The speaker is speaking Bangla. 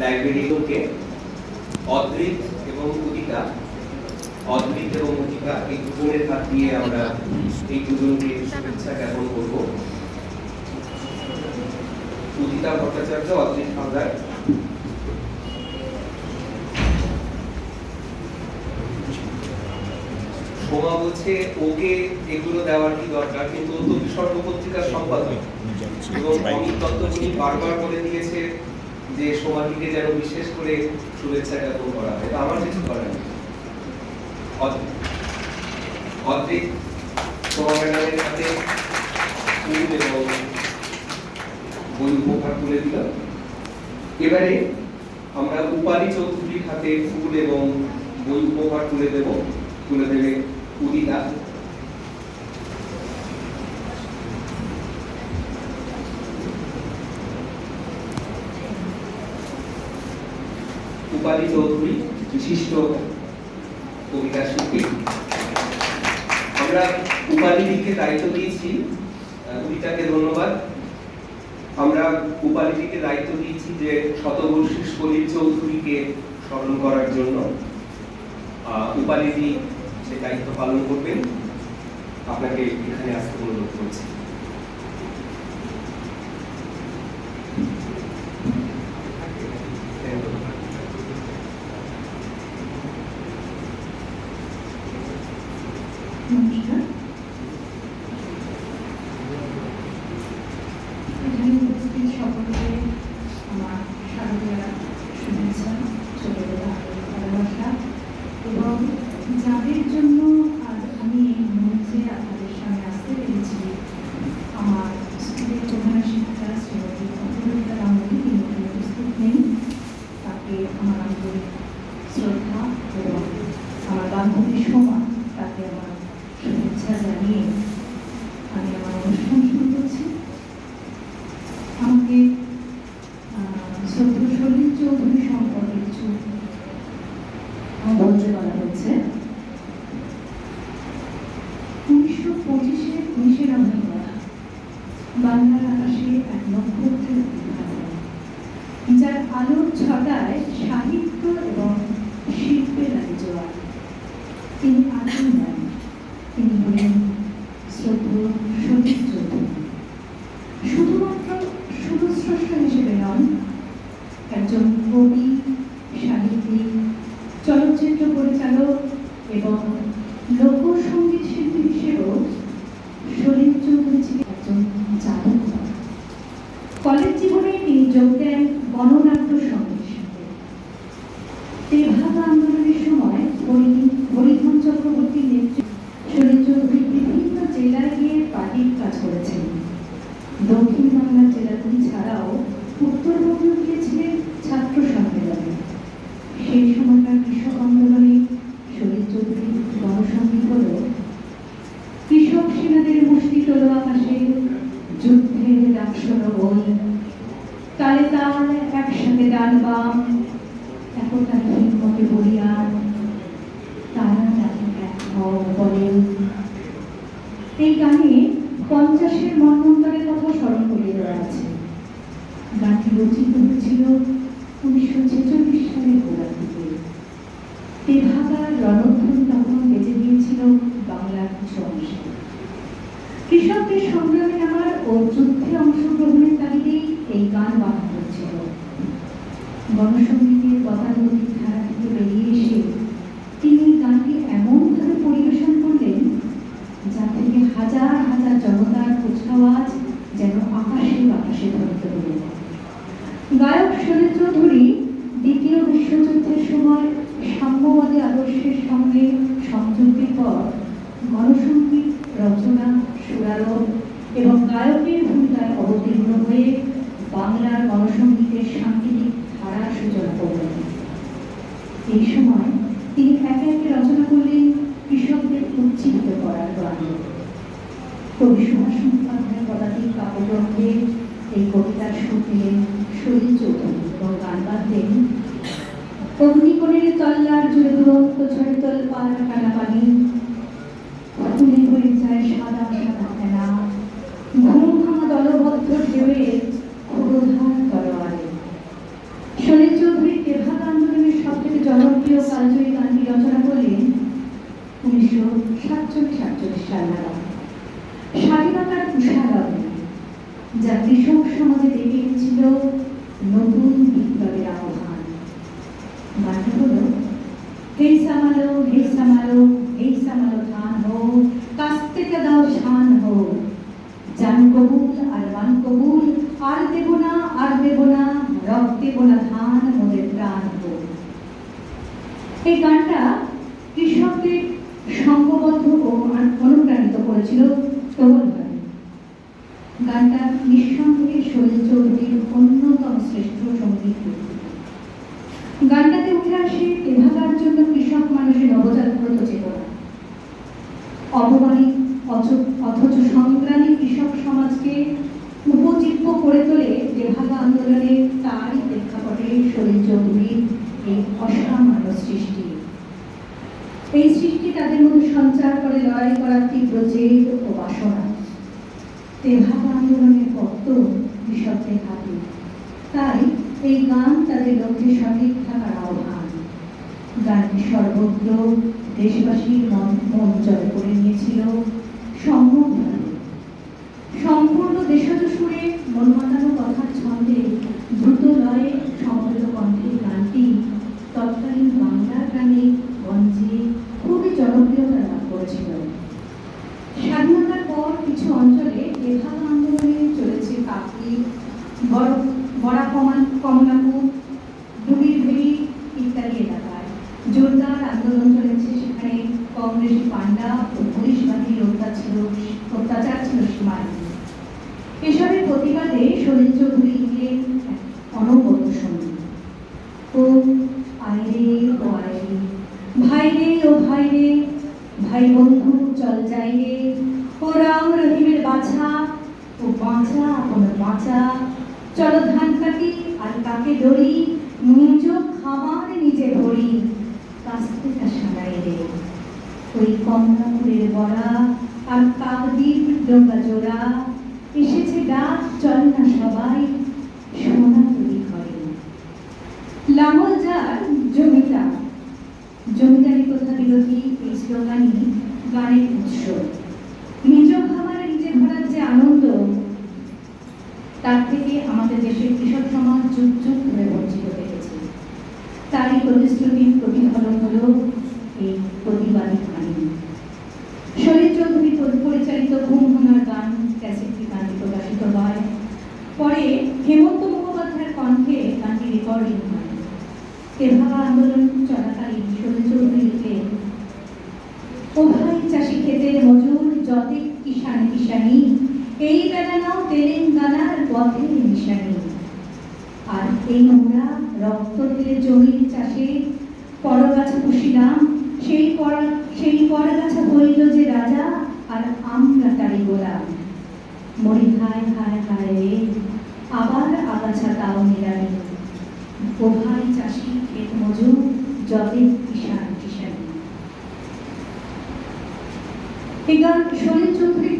লাইব্রেরিগুলোকে অদ্রিত এবং উদিতা অদ্রিত এবং উদিতা এই দুজনের হাত দিয়ে আমরা এই দুজনকে শুভেচ্ছা জ্ঞাপন করব। উদিতা ভট্টাচার্য অদ্রিত হালদার সোমা বলছে, ওকে এগুলো দেওয়ার কি দরকার? কিন্তু ও তো বিসর্গ পত্রিকার সম্পাদক এবং অমিত দত্ত বারবার বলে দিয়েছে যে সোমাটিকে যেন বিশেষ করে শুভেচ্ছা জ্ঞাপন করা হয় আমার কিছু করার নেই। অদ্রিত সোমা ম্যাডামের হাতে ফুল এবং বই উপহার তুলে দিল। এবারে আমরা উপালি চৌধুরীর হাতে ফুল এবং বই উপহার তুলে দেব, তুলে দেবে উদিতা। উপালি চৌধুরী, বিশিষ্ট কবিতা শিল্পী। আমরা উপালিদিকে দায়িত্ব দিয়েছি। উদিতাকে ধন্যবাদ। আমরা উপালিদিকে দায়িত্ব দিয়েছি যে শতবর্ষী সলিল চৌধুরীকে স্মরণ করার জন্য। উপালিদি সে দায়িত্ব পালন করবেন। আপনাকে এখানে আসতে অনুরোধ করছি। হ্যাঁ বাংলার আকাশে এক নক্ষত্রের যার আলোর ছটায় সাহিত্য এবং শিল্পের জোয়ার তিনি আগে নেন তিনি হলেন শ্রদ্ধেয় সতীশ চৌধুরী শুধুমাত্র সুরস্রষ্টা হিসেবে নন, একজন কবি জীবনে তিনি একতা হিম্মতে বলিয়া তারা এক বলেন এই গানে পঞ্চাশের মন্বন্তরের কথা স্মরণ করিয়ে দেওয়া আছে গানটি রচিত হয়েছিল উনিশশো ছেচল্লিশ সালের গোড়ার দিকে তেভাগার রণধ্বনি তখন বেজে গিয়েছিল বাংলার কিছু অংশে কৃষকদের সংগ্রামে নামার ও যুদ্ধে অংশগ্রহণের তাগিদেই এই গান বানানো হচ্ছিল গণসঙ্গীতের গতানুগতিক ধারা থেকে বেরিয়ে এসে তিনি এই গানটি এমনভাবে পরিবেশন করলেন যা থেকে হাজার হাজার জনতার কুচকাওয়াজ যেন আকাশে বাতাসে ধরতে হলো গায়ক সলিল চৌধুরী দ্বিতীয় বিশ্বযুদ্ধের সময় সাম্যবাদী আদর্শের সঙ্গে সংযুক্তির পর গণসঙ্গীত রচনা সুরারোপ এবং গায়কের ভূমিকায় অবতীর্ণ হয়ে বাংলার গণসঙ্গীতের সাংগীতিক ধারার সূচনা করলেন। এই সময় তিনি একে একে রচনা করলেন কৃষকদের উজ্জীবিত করার গান কবি সুভাষ মুখোপাধ্যায় পদাতিক কাব্যগ্রন্থে এই কবিতার সুর দিলেন সলিল চৌধুরী এবং গান বাঁধলেন অগ্নিকোণের তল্লার জুড়ে দুরন্ত ঝড়ে তল পালা কাটা পানি ফুলে হয়ে যায় সাদা সাদা ফেনা। ঘুম ভাঙা দলবদ্ধ ঢেউয়ের ক্ষুরোধার তলোয়ারে শরীর জনপ্রিয় কালজয়ী গানটি রচনা করলেন উনিশশো সাতচল্লিশ সাতচল্লিশ স্বাধীনতার উষারণে যা কৃষক সমাজে ডেকে এনেছিল নতুন বিপ্লবের আহ্বান। গানটা হলো, হে সামালো হে সামালো হে সামালো ধান হো কাস্তে দাও শান হো জান কবুল আর মান কবুল, আর দেব না, আর দেব না রব দেব না ধান মোদের প্রাণ হো এই গানটা গানটা নিঃসন্দেহে শৈল চৌধুরীর অন্যতম শ্রেষ্ঠ সংগীত গানটাতে উঠে আসে এভাবার জন্য কৃষক মানুষের নবজাগ্রত চেতনা। অপমানিত, অচ- অথচ সংগ্রামী কৃষক সমাজকে উপজীব্য করে তোলে দেভাগা আন্দোলনের তারই প্রেক্ষাপটে শরীর চৌধুরীর এই অসামান্য সৃষ্টি। এই সৃষ্টি তাদের মধ্যে সঞ্চার করে লড়াই করার তীব্র জেদ ও বাসনা আন্দোলনের পত্র কৃষকদের হাতে তাই এই গান তাদের লক্ষ্যে সঠিক থাকার আহ্বান। গানটি সর্বত্র দেশবাসীর মন মন জয় করে নিয়েছিল। সম্মুখভাবে সম্পূর্ণ দেশজ সুরে মন ভাই বন্ধু, চল যাই ও রাম রহিমের বাছা, ও বাঁচা কোনো বাঁচা। চলো ধান কাটি আর কাকে দড়ি নিজ খাবার নিজে ভরি। কাস্তে সারাই রে ওই কমলাপুরের বড়া আর কাকদ্বীপ ডোঙ্গা জোড়া। এসেছে ডাক, চল না সবাই, সোনা তৈরি করে। লাঙল এই স্লোগানই গানের উৎস। নিজ খাবারে নিজে ভরার যে আনন্দ, তার থেকে আমাদের দেশের কৃষক সমাজ যুগ যুগ ধরে বঞ্চিত হয়েছে তারই প্রতিশ্রুতির প্রতিফলন হল এই প্রতিবাদী কাহিনী শরীর চৌধুরী পরি- পরিচালিত ঘুম ভাঙার গান ক্যাসেটটি গানটি প্রকাশিত হয় পরে হেমন্ত মুখোপাধ্যায়ের কণ্ঠে গানটি রেকর্ডিং হয় তেভাগা আন্দোলন চলাকালীন শরীর চৌধুরী লিখলেন ও ভাই চাষি ক্ষেতের যতে কিষান কিষানি এই বেলা নাও তেলেঙ্গানার পথের নিশানি আর এই নোংরা রক্ত দিলে জমির চাষে পরগাছা পুষিলাম, সেই পর, সেই পরগাছা হইল যে রাজা, আর আমরা তারি গোলাম। মরি হায় হায় হায় রে, আবার আগাছা তাও নিরামি ও ভাই চাষি ক্ষেত মজুর যতে কিষান কিষানি এই গান